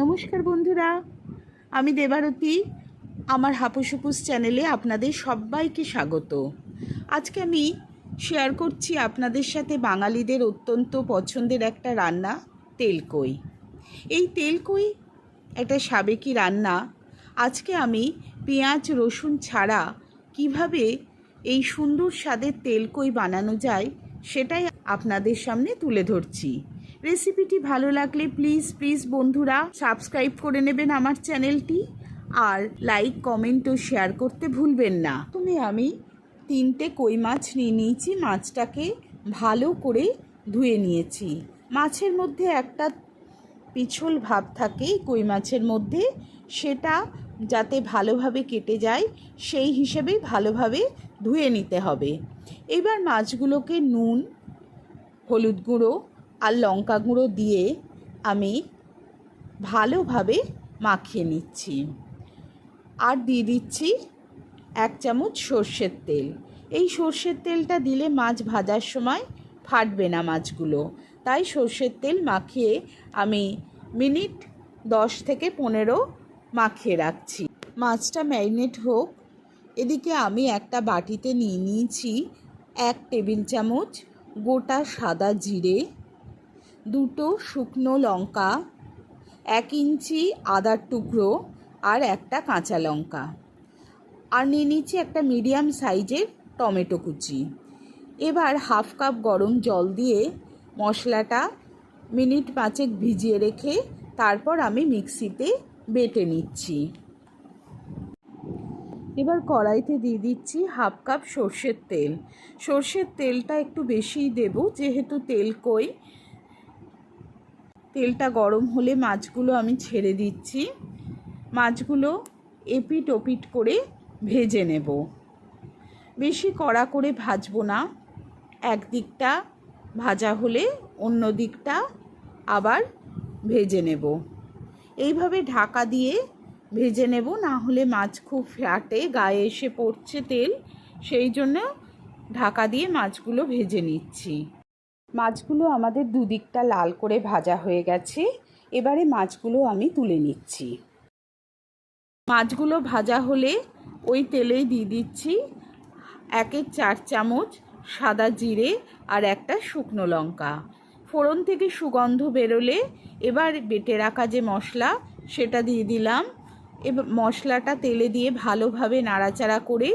নমস্কার বন্ধুরা, আমি দেবারতী, আমার হাপুসুপুস চ্যানেলে আপনাদের সবাইকে স্বাগত। আজকে আমি শেয়ার করছি আপনাদের সাথে বাঙালিদের অত্যন্ত পছন্দের একটা রান্না, তেলকই। এই তেলকই একটা সাবেকি রান্না। আজকে আমি পেঁয়াজ, রসুন ছাড়া কীভাবে এই সুন্দর স্বাদের তেলকই বানানো যায়, সেটাই আপনাদের সামনে তুলে ধরছি। রেসিপিটি ভালো লাগলে প্লিজ প্লিজ বন্ধুরা সাবস্ক্রাইব করে নেবেন আমার চ্যানেলটি আর লাইক কমেন্ট ও শেয়ার করতে ভুলবেন না। তুমি আমি তিনটে কই মাছ নিয়ে নিয়েছি। মাছটাকে ভালো করে ধুয়ে নিয়েছি। মাছের মধ্যে একটা পিছল ভাব থাকে কই মাছের মধ্যে। সেটা যাতে ভালোভাবে কেটে যায়, সেই হিসেবে ভালোভাবে ধুয়ে নিতে হবে। এবার মাছগুলোকে নুন, হলুদ গুঁড়ো আর লঙ্কা গুঁড়ো দিয়ে আমি ভালোভাবে মাখিয়ে নিচ্ছি। আর দিয়ে দিচ্ছি এক চামচ সর্ষের তেল। এই সর্ষের তেলটা দিলে মাছ ভাজার সময় ফাটবে না মাছগুলো। তাই সর্ষের তেল মাখিয়ে আমি মিনিট দশ থেকে পনেরো মাখিয়ে রাখছি। মাছটা ম্যারিনেট হোক। এদিকে আমি একটা বাটিতে নিয়ে নিয়েছি এক টেবিল চামচ গোটা সাদা জিরে। দুটো শুকনো লঙ্কা, এক ইঞ্চি আদার টুকরো আর একটা কাঁচা লঙ্কা। আর নিয়ে নিচ্ছি একটা মিডিয়াম সাইজের টমেটো কুচি। এবার হাফ কাপ গরম জল দিয়ে মশলাটা মিনিট পাঁচেক ভিজিয়ে রেখে তারপর আমি মিক্সিতে বেটে নিচ্ছি। এবার কড়াইতে দিয়ে দিচ্ছি হাফ কাপ সর্ষের তেল। সর্ষের তেলটা একটু বেশিই দেব, যেহেতু তেল কই তেলটা গরম হলে মাছগুলো আমি ছেড়ে দিচ্ছি। মাছগুলো এপিট ওপিট করে ভেজে নেব। বেশি কড়া করে ভাজবো না। একদিকটা ভাজা হলে অন্য দিকটা আবার ভেজে নেব। এইভাবে ঢাকা দিয়ে ভেজে নেব, না হলে মাছ খুব ফ্যাটে গায়ে এসে পড়ছে তেল। সেই জন্য ঢাকা দিয়ে মাছগুলো ভেজে নিচ্ছি। মাছগুলো আমাদের দুদিকটা লাল করে ভাজা হয়ে গেছে। এবারে মাছগুলো আমি তুলে নিচ্ছি। মাছগুলো ভাজা হলে ওই তেলেই দিয়ে দিচ্ছি একের চার চামচ সাদা জিরে আর একটা শুকনো লঙ্কা। ফোড়ন থেকে সুগন্ধ বেরোলে এবার বেটে রাখা যে মশলা, সেটা দিয়ে দিলাম। এবার মশলাটা তেলে দিয়ে ভালোভাবে নাড়াচাড়া করে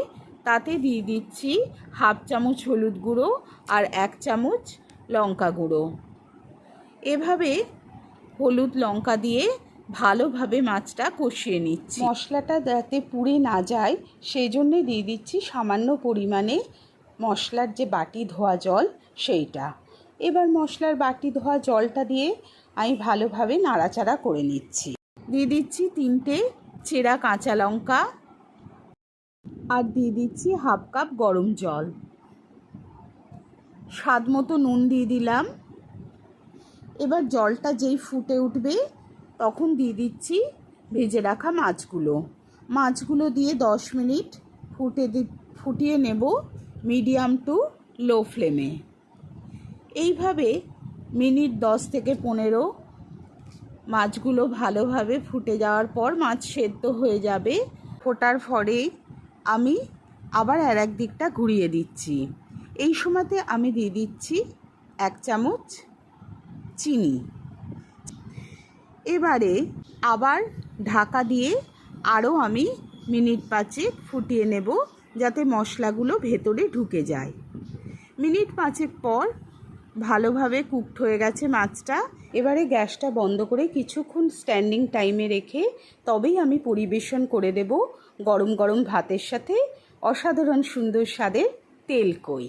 তাতে দিয়ে দিচ্ছি হাফ চামচ হলুদ গুঁড়ো আর এক চামচ লঙ্কা গুঁড়ো। এভাবে হলুদ লঙ্কা দিয়ে ভালোভাবে মাছটা কষিয়ে নিচ্ছি। মশলাটা যাতে পুড়ে না যায় সেই জন্যে দিয়ে দিচ্ছি সামান্য পরিমাণে মশলার যে বাটি ধোয়া জল সেইটা। এবার মশলার বাটি ধোয়া জলটা দিয়ে আমি ভালোভাবে নাড়াচাড়া করে নিচ্ছি। দিয়ে দিচ্ছি তিনটে চেরা কাঁচা লঙ্কা। আর দিয়ে দিচ্ছি হাফ কাপ গরম জল। স্বাদ মতো নুন দিয়ে দিলাম। এবার জলটা যেই ফুটে উঠবে, তখন দিয়ে দিচ্ছি ভেজে রাখা মাছগুলো। মাছগুলো দিয়ে দশ মিনিট ফুটে দি, ফুটিয়ে নেব মিডিয়াম টু লো ফ্লেমে। এইভাবে মিনিট দশ থেকে পনেরো মাছগুলো ভালোভাবে ফুটে যাওয়ার পর মাছ সেদ্ধ হয়ে যাবে। ফোটার পরে আমি আবার আর এক দিকটা ঘুরিয়ে দিচ্ছি। এই সময়তে আমি দিয়ে দিচ্ছি এক চামচ চিনি। এবারে আবার ঢাকা দিয়ে আরও আমি মিনিট পাঁচেক ফুটিয়ে নেব যাতে মশলাগুলো ভেতরে ঢুকে যায়। মিনিট পাঁচেক পর ভালোভাবে কুকড হয়ে গেছে মাছটা। এবারে গ্যাসটা বন্ধ করে কিছুক্ষণ স্ট্যান্ডিং টাইমে রেখে তবেই আমি পরিবেশন করে দেব গরম গরম ভাতের সাথে। অসাধারণ সুন্দর স্বাদের তেল কই